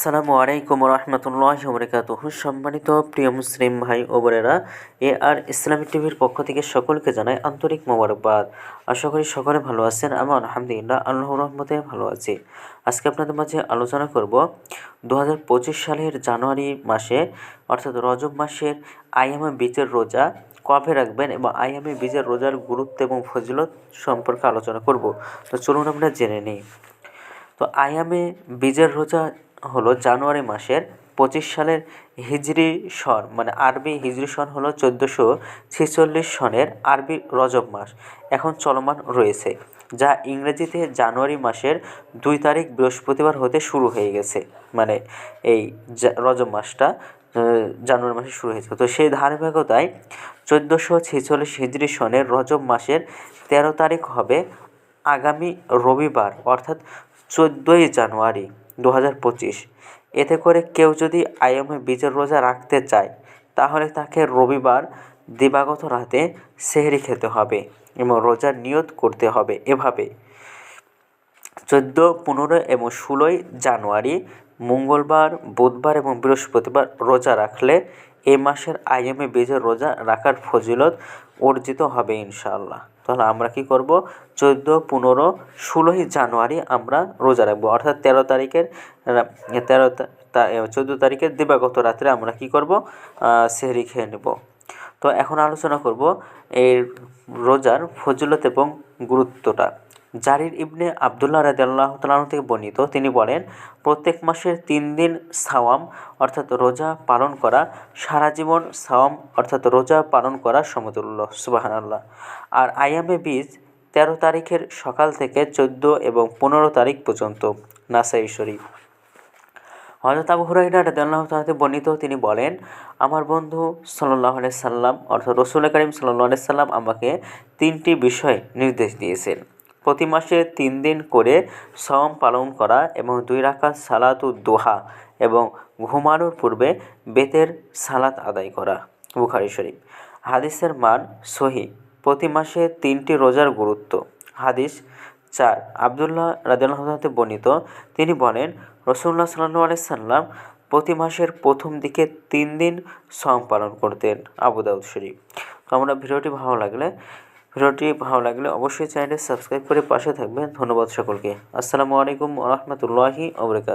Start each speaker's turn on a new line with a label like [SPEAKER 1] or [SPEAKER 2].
[SPEAKER 1] আসসালামু আলাইকুম রহমতুল্লাহ বরকাতুহ সম্মানিত প্রিয় মুসলিম ভাই ও বোনেরা, এ আর ইসলামিক টিভির পক্ষ থেকে সকলকে জানাই আন্তরিক মোবারকবাদ। আশা করি সকলে ভালো আছেন আমি আলহামদুলিল্লাহ আল্লাহ রহমতে ভালো আছি। আজকে আপনাদের মাঝে আলোচনা করব দু হাজার পঁচিশ সালের জানুয়ারি মাসে, অর্থাৎ রজব মাসের আইএমএ বীজের রোজা কবে রাখবেন এবং আইএমএ বীজের রোজার গুরুত্ব এবং ফজিলত সম্পর্কে আলোচনা করব। তো চলুন আমরা জেনে নিই। তো আয়ামে বীজের রোজা হলো জানুয়ারি মাসের পঁচিশ সালের হিজরি সন মানে আরবি হিজরি সন হলো চোদ্দোশো ছেচল্লিশ সনের আরবি রজব মাস। এখন চলমান রয়েছে, যা ইংরেজিতে জানুয়ারি মাসের দুই তারিখ বৃহস্পতিবার হতে শুরু হয়ে গেছে। মানে এই রজব মাসটা জানুয়ারি মাসে শুরু হয়েছে। তো সেই ধারাবাহিকতায় চোদ্দোশো ছেচল্লিশ হিজরি সনের রজব মাসের তেরো তারিখ হবে আগামী রবিবার, অর্থাৎ চোদ্দোই জানুয়ারি। দু হাজার পঁচিশ। এতে করে কেউ যদি আইএমএ বীজের রোজা রাখতে চায়, তাহলে তাকে রবিবার দিবাগত রাতে সেহরি খেতে হবে এবং রোজার নিয়ত করতে হবে এভাবে। চোদ্দ, পনেরো এবং ষোলোই জানুয়ারি, মঙ্গলবার, বুধবার এবং বৃহস্পতিবার রোজা রাখলে এ মাসের আইএমএ বীজের রোজা রাখার ফজিলত অর্জিত হবে ইনশাআল্লাহ। তাহলে আমরা কি করব? চোদ্দ, পনেরো, ষোলোই জানুয়ারি আমরা রোজা রাখব। অর্থাৎ তেরো তারিখের তেরো চোদ্দ তারিখের দিবাগত রাত্রে আমরা কি করব? সেহরি খেয়ে নেব। তো এখন আলোচনা করব এই রোজার ফজিলত এবং গুরুত্বটা। জারির ইবনে আবদুল্লাহ রাদিয়াল্লাহু তাআলা থেকে বর্ণিত, তিনি বলেন, প্রত্যেক মাসের তিন দিন সাওয়াম, অর্থাৎ রোজা পালন করা, সারা জীবন সাওয়াম, অর্থাৎ রোজা পালন করা সমতুল্য, সুবাহানাল্লাহ। আর আয়ামে বীজ তেরো তারিখের সকাল থেকে চোদ্দ এবং পনেরো তারিখ পর্যন্ত, নাসাই শরীফ। হজরত আবু হুরাইরা রাদিয়াল্লাহু তাআলাতে বর্ণিত, তিনি বলেন, আমার বন্ধু আলাইহি সাল্লাম, অর্থাৎ রসুল করিম আলাইহি সাল্লাম আমাকে তিনটি বিষয় নির্দেশ দিয়েছেন। প্রতি মাসে তিন দিন করে সম পালন করা এবং দুই রাকাত সালাতু দোহা এবং ঘুমানোর পূর্বে বেতের সালাত আদায় করা, বুখারি শরীফ। হাদিসের মান সহি, প্রতি মাসে তিনটি রোজার গুরুত্ব। হাদিস চার, আবদুল্লাহ রাদিয়াল্লাহতে বর্ণিত, তিনি বলেন রসুল্লাহ সাল্লু আলাই সাল্লাম প্রতি মাসের প্রথম দিকে তিন দিন সম পালন করতেন, আবু দাউদ শরীফ। তো আমরা ভিডিওটি ভালো লাগলে ভিডিওটি ভালো লাগলে অবশ্যই চ্যানেলটি সাবস্ক্রাইব করে পাশে থাকবেন। ধন্যবাদ সকলকে। আসসালামু আলাইকুম রহমতুল্লাহি ওবরাকাত